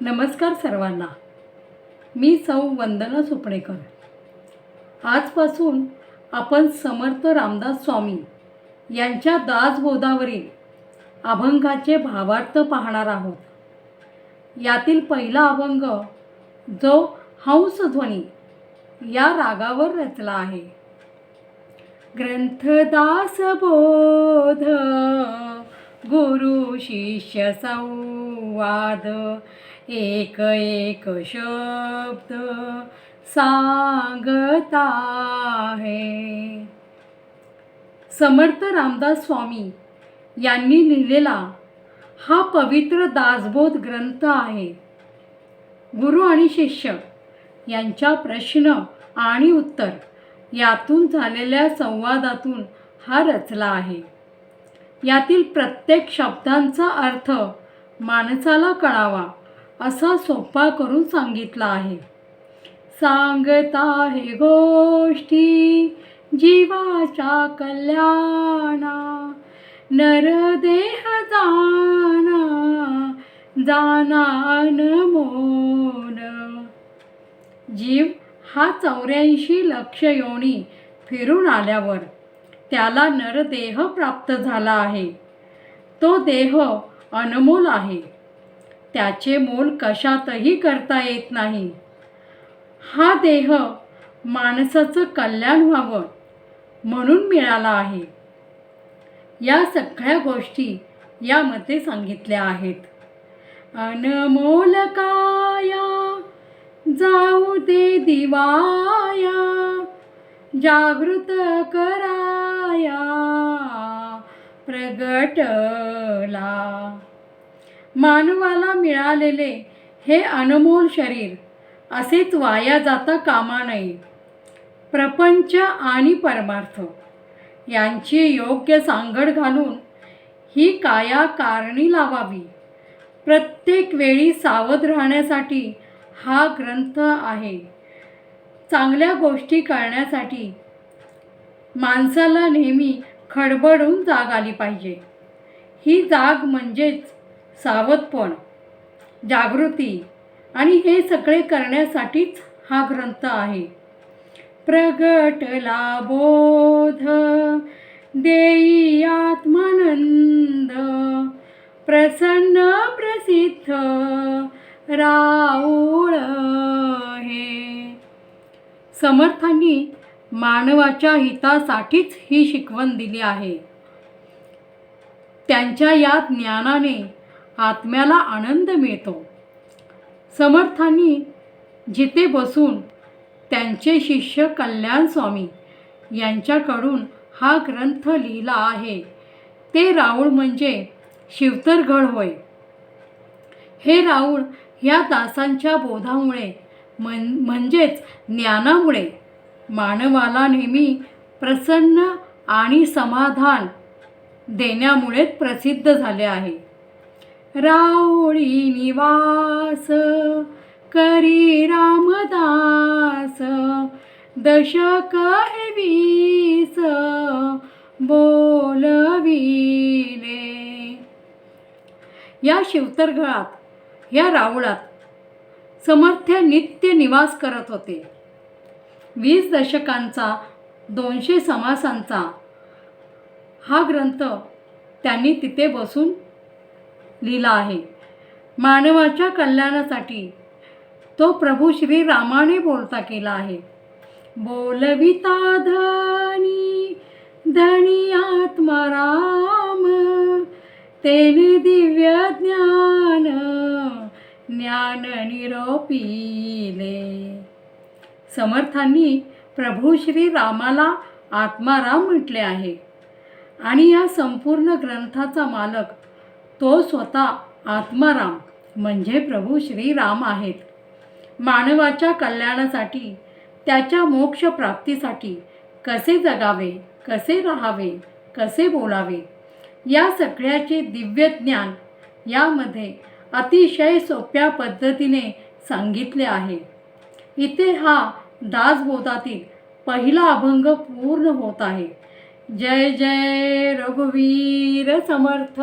नमस्कार सर्वांना. मी सौ वंदना सुपणेकर. आजपासून आपण समर्थ रामदास स्वामी यांच्या दासबोधावरील अभंगाचे भावार्थ पाहणार आहोत. यातील पहिला अभंग जो हंसध्वनी या रागावर रचला आहे. ग्रंथदास बोध गुरु शिष्य संवाद एक एक शब्द सांगता आहे. समर्थ रामदास स्वामी यांनी लिहिलेला हा पवित्र दासबोध ग्रंथ आहे. गुरु आणि शिष्य यांच्या प्रश्न आणि उत्तर यातून झालेल्या संवादातून हा रचला आहे. यातील प्रत्येक शब्दांचा अर्थ माणसाला कळावा असा सोपा करून सांगितला आहे. सांगता हे गोष्टी जीवाच्या कल्याणा नरदेह जाना जानान मोन. जीव हा चौऱ्याऐंशी लक्ष योनी फिरून आल्यावर त्याला नरदेह प्राप्त झाला आहे. तो देह अनमोल आहे. त्याचे मोल कशातही करता येत नाही. हा देह माणसाचं कल्याण व्हावं म्हणून मिळाला आहे. या सगळ्या गोष्टी यामध्ये सांगितल्या आहेत. अनमोल काया जाऊ दे दिवाया जागृत कर कराया प्रगटला. मानवाला मिळालेले हे अनमोल शरीर असेच वाया जाता कामा नये. प्रपंच आणि परमार्थ यांची योग्य सांगड घालून ही काया कारणी लावावी. प्रत्येक वेळी सावध राहण्यासाठी हा ग्रंथ आहे. चांगल्या गोष्टी करण्यासाठी माणसाला नेहमी खडबडून जाग आली पाहिजे. ही जाग म्हणजेच सावधपण जागृती आणि हे सगळे करण्यासाठीच हा ग्रंथ आहे. प्रगटला बोध देई आत्मानंद प्रसन्न प्रसिद्ध राऊळ हे. समर्थांनी मानवाच्या हितासाठीच ही शिकवण दिली आहे. त्यांच्या या ज्ञानाने आत्म्याला आनंद मिळतो. समर्थांनी जिथे बसून त्यांचे शिष्य कल्याण स्वामी यांच्याकडून हा ग्रंथ लिहिला आहे ते राऊळ म्हणजे शिवतरगड होय. हे राऊळ ह्या दासांच्या बोधामुळे म्हण म्हणजेच ज्ञानामुळे मानवाला नेहमी प्रसन्न आणि समाधान देण्यामुळेच प्रसिद्ध झाले आहे. रावळी निवास करी रामदास दशक हे वीस बोलविले. या शिवतरगळात या रावळात समर्थ्य नित्य निवास करत होते. वीस दशकांचा दोनशे समासांचा हा ग्रंथ त्यांनी तिथे बसून लिहिला आहे. मानवाच्या कल्याणासाठी तो प्रभू श्री रामाने बोलता केला आहे. बोलविता धनी धनी आत्माराम तेने दिव्य ज्ञान ज्ञान निरोपिले. समर्थांनी प्रभू श्री रामाला आत्माराम म्हटले आहे. आणि या संपूर्ण ग्रंथाचा मालक तो स्वतः आत्माराम म्हणजे प्रभू श्रीराम आहेत. मानवाच्या कल्याणासाठी त्याच्या मोक्षप्राप्तीसाठी कसे जगावे कसे राहावे कसे बोलावे या सगळ्याचे दिव्य ज्ञान यामध्ये अतिशय सोप्या पद्धतीने सांगितले आहे. इथे हा दासबोधातील पहिला अभंग पूर्ण होत आहे. जय जय रघुवीर समर्थ.